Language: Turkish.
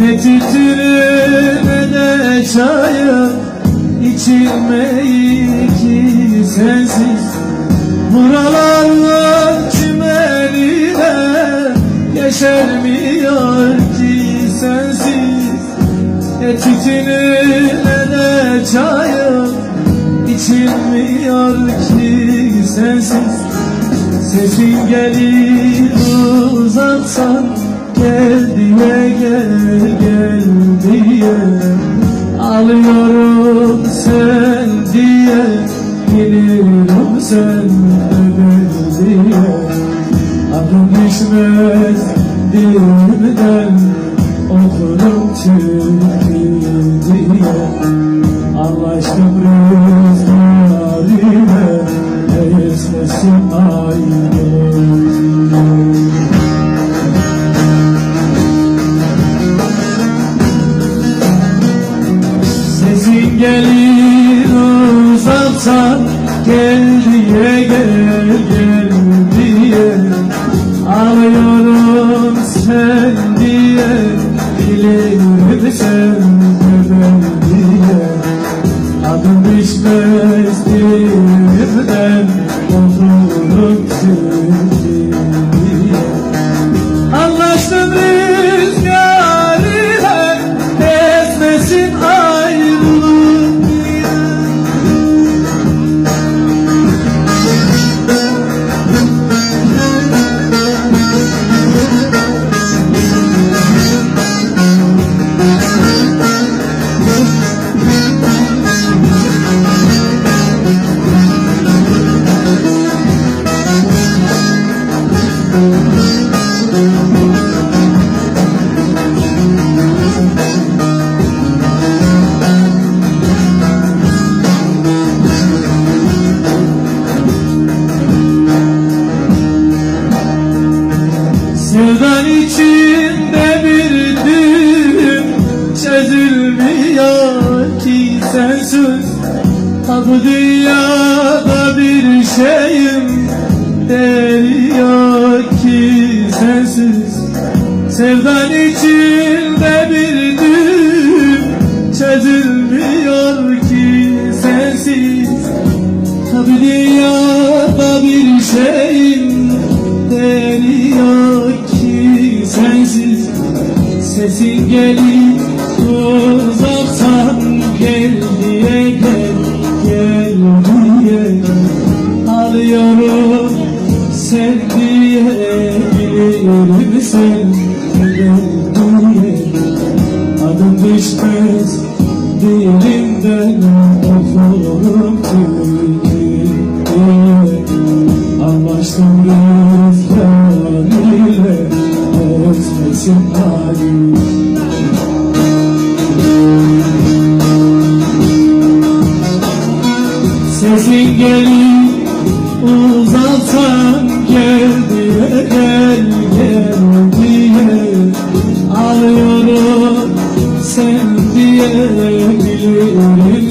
Ne tütünü ne de çayı İçilmeyi ki sensiz Buralarda çimenine Yeşermiyor ki sensiz? Ne tütünü ne de çayı İçilmiyor ki sensiz? Sesin gelir uzaksan Alıyorum sen diye Bilirim sen öder diye Adım düşmez dilimden Okurum türkü diye. Anlaştım rüzgarıyla sen diye Bilirim sen Ha bu dünyada bir şeyim. Deriyor ki sensiz. Sevdan içinde bir düğüm. Çözülmüyor ki sensiz. Tabi dünyada bir şeyim. Deniyor ki sensiz. Sesin gelir gel diye Adım düşmez dilimden okurum türkü Anlaştım rüzgar ile Özmesin halim Sesin gelir uzaktan gel diye gel gel diye Ağlıyorum sen diye bilirim